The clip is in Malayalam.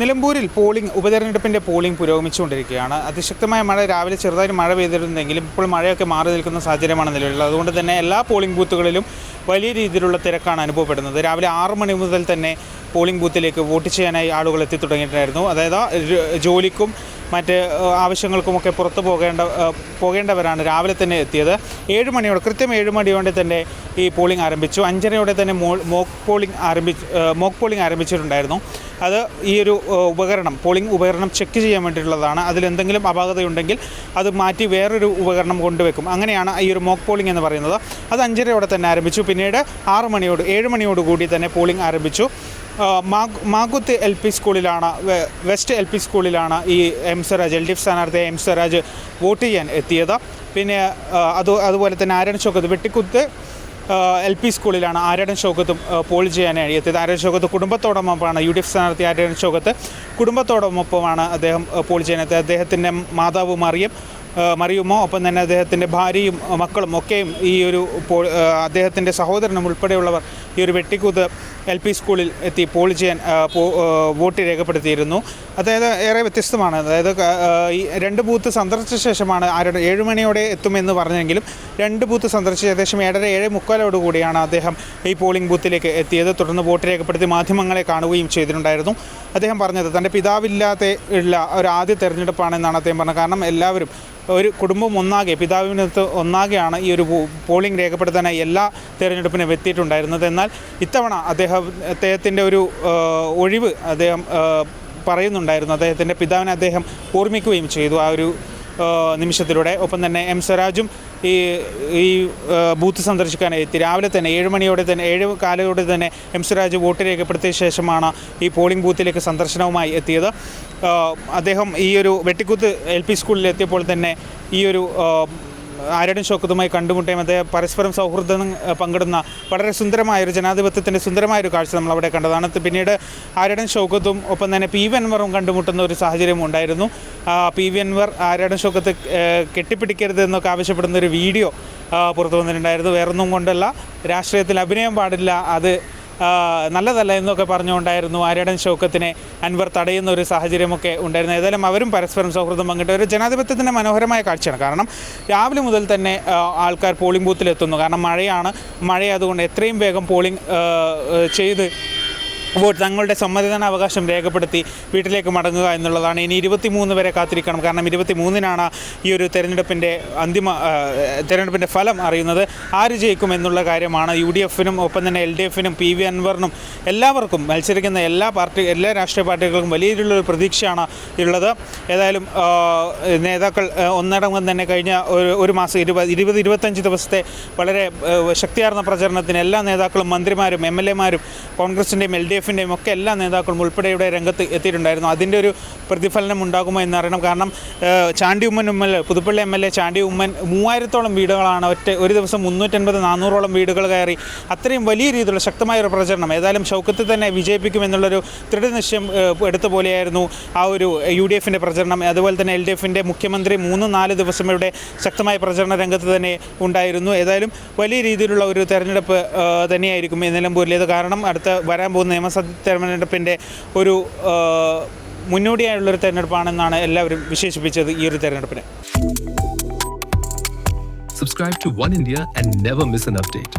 നിലമ്പൂരിൽ പോളിംഗ് ഉപതെരഞ്ഞെടുപ്പിന്റെ പോളിംഗ് പുരോഗമിച്ചുകൊണ്ടിരിക്കുകയാണ്. അതിശക്തമായ മഴ രാവിലെ ചെറുതായി മഴ പെയ്തിരുന്നെങ്കിലും ഇപ്പോൾ മഴയൊക്കെ മാറി നിൽക്കുന്ന സാഹചര്യമാണ് നിലവിലുള്ളത്. അതുകൊണ്ട് തന്നെ എല്ലാ പോളിംഗ് ബൂത്തുകളിലും വലിയ രീതിയിലുള്ള തിരക്കാണ് അനുഭവപ്പെടുന്നത്. രാവിലെ ആറ് മണി മുതൽ തന്നെ പോളിംഗ് ബൂത്തിലേക്ക് വോട്ട് ചെയ്യാനായി ആളുകൾ എത്തി തുടങ്ങിയിട്ടുണ്ടായിരുന്നു. അതായത് ജോലിക്കും മറ്റ് ആവശ്യങ്ങൾക്കുമൊക്കെ പുറത്തു പോകേണ്ട പോകേണ്ടവരാണ് രാവിലെ തന്നെ എത്തിയത്. ഏഴ് മണിയോടെ കൃത്യം ഏഴ് മണിയോടെ തന്നെ ഈ പോളിംഗ് ആരംഭിച്ചു. അഞ്ചരയോടെ തന്നെ മോ- മോക്ക് പോളിംഗ് ആരംഭിച്ച് മോക്ക് പോളിംഗ് ആരംഭിച്ചിട്ടുണ്ടായിരുന്നു. അത് ഈ ഒരു ഉപകരണം പോളിംഗ് ഉപകരണം ചെക്ക് ചെയ്യാൻ വേണ്ടിയിട്ടുള്ളതാണ്. അതിലെന്തെങ്കിലും അപാകതയുണ്ടെങ്കിൽ അത് മാറ്റി വേറൊരു ഉപകരണം കൊണ്ടുവെക്കും. അങ്ങനെയാണ് ഈ ഒരു മോക്ക് പോളിംഗ് എന്ന് പറയുന്നത്. അത് അഞ്ചരയോടെ തന്നെ ആരംഭിച്ചു. പിന്നീട് ആറ് മണിയോട് ഏഴ് മണിയോട് കൂടി തന്നെ പോളിംഗ് ആരംഭിച്ചു. മാഗുത്ത് എൽ പി സ്കൂളിലാണ് വെസ്റ്റ് എൽ പി സ്കൂളിലാണ് ഈ M Swaraj L D F സ്ഥാനാർത്ഥി എം സ്വരാജ് വോട്ട് ചെയ്യാൻ എത്തിയത്. പിന്നെ അത് അതുപോലെ തന്നെ ആരൻ ചോക്കത്ത് വെട്ടിക്കുത്ത് എൽ പി സ്കൂളിലാണ് ആരടൻ ഷോക്കത്തും പോൾ ചെയ്യാനായി എത്തിയത്. ആര്യടൻ ഷോക്കത്ത് കുടുംബത്തോടൊപ്പമാണ് യു ഡി എഫ് സ്ഥാനാർത്ഥി ആര്യടൻ ഷോക്കത്ത് കുടുംബത്തോടൊപ്പമാണ് അദ്ദേഹം പോൾ ചെയ്യാനെത്തിയത് അദ്ദേഹത്തിന്റെ മാതാവ് മറിയം മറിയുമോ? ഒപ്പം തന്നെ അദ്ദേഹത്തിന്റെ ഭാര്യയും മക്കളും ഒക്കെയും ഈ ഒരു അദ്ദേഹത്തിന്റെ സഹോദരനും ഉൾപ്പെടെയുള്ളവർ ഈ ഒരു വെട്ടിക്കൂത്ത് എൽ പി സ്കൂളിൽ എത്തി പോൾ ചെയ്യാൻ വോട്ട് രേഖപ്പെടുത്തിയിരുന്നു. അതായത് ഏറെ വ്യത്യസ്തമാണ്. അതായത് ഈ രണ്ട് ബൂത്ത് സന്ദർശിച്ച ശേഷമാണ് ആരുടെ ഏഴ് മണിയോടെ എത്തുമെന്ന് പറഞ്ഞെങ്കിലും രണ്ട് ബൂത്ത് സന്ദർശിച്ച് ഏകദേശം ഏഴര ഏഴ് മുക്കാലോട് കൂടിയാണ് അദ്ദേഹം ഈ പോളിംഗ് ബൂത്തിലേക്ക് എത്തിയത്. തുടർന്ന് വോട്ട് രേഖപ്പെടുത്തി മാധ്യമങ്ങളെ കാണുകയും ചെയ്തിട്ടുണ്ടായിരുന്നു. അദ്ദേഹം പറഞ്ഞത് തന്റെ പിതാവില്ലാതെ ഉള്ള ഒരു ആദ്യ തെരഞ്ഞെടുപ്പാണെന്നാണ് അദ്ദേഹം പറഞ്ഞത്. കാരണം എല്ലാവരും ഒരു കുടുംബം ഒന്നാകെ പിതാവിനകത്ത് ഒന്നാകെയാണ് ഈ ഒരു പോളിംഗ് രേഖപ്പെടുത്താനായി എല്ലാ തെരഞ്ഞെടുപ്പിനും എത്തിയിട്ടുണ്ടായിരുന്നത്. എന്നാൽ ഇത്തവണ അദ്ദേഹം അദ്ദേഹത്തിന്റെ ഒരു ഒഴിവ് അദ്ദേഹം പറയുന്നുണ്ടായിരുന്നു. അദ്ദേഹത്തിന്റെ പിതാവിനെ അദ്ദേഹം ഓർമ്മിക്കുകയും ചെയ്തു ആ ഒരു നിമിഷത്തിലൂടെ. ഒപ്പം തന്നെ എം സ്വരാജും ഈ ഈ ബൂത്ത് സന്ദർശിക്കാനായി എത്തി. രാവിലെ തന്നെ ഏഴ് മണിയോടെ തന്നെ ഏഴ് കാലയോടെ തന്നെ എം സുരാജ് വോട്ട് രേഖപ്പെടുത്തിയ ശേഷമാണ് ഈ പോളിംഗ് ബൂത്തിലേക്ക് സന്ദർശനവുമായി എത്തിയത്. അദ്ദേഹം ഈ ഒരു വെട്ടിക്കുത്ത് എൽ പി സ്കൂളിൽ എത്തിയപ്പോൾ തന്നെ ഈ ഒരു ആ, ആര്യടൻ ഷോക്കത്തുമായി കണ്ടുമുട്ടുകയും അതേ പരസ്പരം സൗഹൃദം പങ്കിടുന്ന വളരെ സുന്ദരമായ ഒരു ജനാധിപത്യത്തിന്റെ സുന്ദരമായ ഒരു കാഴ്ച നമ്മൾ അവിടെ കണ്ടതാണ്. പിന്നീട് ആര്യടൻ ഷൗക്കത്തും ഒപ്പം തന്നെ പി വി അൻവറും കണ്ടുമുട്ടുന്ന ഒരു സാഹചര്യം ഉണ്ടായിരുന്നു. പി വി അൻവർ ആര്യടൻ ഷോക്കത്ത് കെട്ടിപ്പിടിക്കരുത് എന്നൊക്കെ ആവശ്യപ്പെടുന്ന ഒരു വീഡിയോ പുറത്തു വന്നിട്ടുണ്ടായിരുന്നു. വേറൊന്നും കൊണ്ടല്ല രാഷ്ട്രീയത്തിൽ അഭിനയം പാടില്ല അത് നല്ലതല്ല എന്നൊക്കെ പറഞ്ഞുകൊണ്ടായിരുന്നു ആര്യടൻ ഷൗക്കത്തിനെ അൻവർ തടയുന്ന ഒരു സാഹചര്യമൊക്കെ ഉണ്ടായിരുന്നു ഏതായാലും അവരും പരസ്പരം സൗഹൃദം പങ്കിട്ട ഒരു ജനാധിപത്യത്തിന്റെ മനോഹരമായ കാഴ്ചയാണ്. കാരണം രാവിലെ മുതൽ തന്നെ ആൾക്കാർ പോളിംഗ് ബൂത്തിലെത്തുന്നു കാരണം മഴയാണ് മഴയായതുകൊണ്ട് എത്രയും വേഗം പോളിംഗ് ചെയ്ത് വോട്ട് തങ്ങളുടെ സമ്മതിദാന അവകാശം രേഖപ്പെടുത്തി വീട്ടിലേക്ക് മടങ്ങുക എന്നുള്ളതാണ് ഇനി ഇരുപത്തി മൂന്ന് വരെ കാത്തിരിക്കണം. കാരണം ഇരുപത്തി മൂന്നിനാണ് ഈ ഒരു തെരഞ്ഞെടുപ്പിന്റെ അന്തിമ തെരഞ്ഞെടുപ്പിന്റെ ഫലം അറിയുന്നത്. ആര് ജയിക്കും എന്നുള്ള കാര്യമാണ് യു ഡി എഫിനും ഒപ്പം തന്നെ എൽ ഡി എഫിനും പി വി അൻവറിനും എല്ലാവർക്കും മത്സരിക്കുന്ന എല്ലാ പാർട്ടി എല്ലാ രാഷ്ട്രീയ പാർട്ടികൾക്കും വലിയ രീതിയിലുള്ള പ്രതീക്ഷയാണ് ഉള്ളത്. ഏതായാലും നേതാക്കൾ ഒന്നടങ്കം തന്നെ കഴിഞ്ഞ ഒരു ഒരു മാസം ഇരുപത് ഇരുപത് ഇരുപത്തഞ്ച് ദിവസത്തെ വളരെ ശക്തിയാർന്ന പ്രചരണത്തിന് എല്ലാ നേതാക്കളും മന്ത്രിമാരും എം എൽ എമാരും കോൺഗ്രസിന്റെയും എൽ ഡി എഫിന്റെയും ഒക്കെ എല്ലാ നേതാക്കളും ഉൾപ്പെടെ ഇവിടെ രംഗത്ത് എത്തിയിട്ടുണ്ടായിരുന്നു. അതിന്റെ ഒരു പ്രതിഫലനം ഉണ്ടാകുമോ എന്നറിയണം കാരണം Chandy Oommen M L A Puthuppally M L A Chandy Oommen മൂവായിരത്തോളം വീടുകളാണ് ഒറ്റ ഒരു ദിവസം മുന്നൂറ്റൻപത് നാനൂറോളം വീടുകൾ കയറി അത്രയും വലിയ രീതിയിലുള്ള ശക്തമായ ഒരു പ്രചരണം ഏതായാലും ഷൗക്കത്ത് തന്നെ വിജയിപ്പിക്കുമെന്നുള്ളൊരു ദൃഢനിശ്ചയം എടുത്ത പോലെയായിരുന്നു ആ ഒരു യു ഡി എഫിന്റെ പ്രചരണം. അതുപോലെ തന്നെ എൽ ഡി എഫിന്റെ മുഖ്യമന്ത്രി മൂന്ന് നാല് ദിവസം ഇവിടെ ശക്തമായ പ്രചരണ രംഗത്ത് തന്നെ ഉണ്ടായിരുന്നു. ഏതായാലും വലിയ രീതിയിലുള്ള ഒരു തെരഞ്ഞെടുപ്പ് തന്നെയായിരിക്കും നിലമ്പൂരിലേത് കാരണം അടുത്ത വരാൻ പോകുന്ന നിയമസഭ തെരഞ്ഞെടുപ്പിന്റെ ഒരു മുന്നോടിയായുള്ളൊരു തെരഞ്ഞെടുപ്പാണെന്നാണ് എല്ലാവരും വിശേഷിപ്പിച്ചത് ഈ ഒരു തെരഞ്ഞെടുപ്പിനെ subscribe to One India and never miss an update.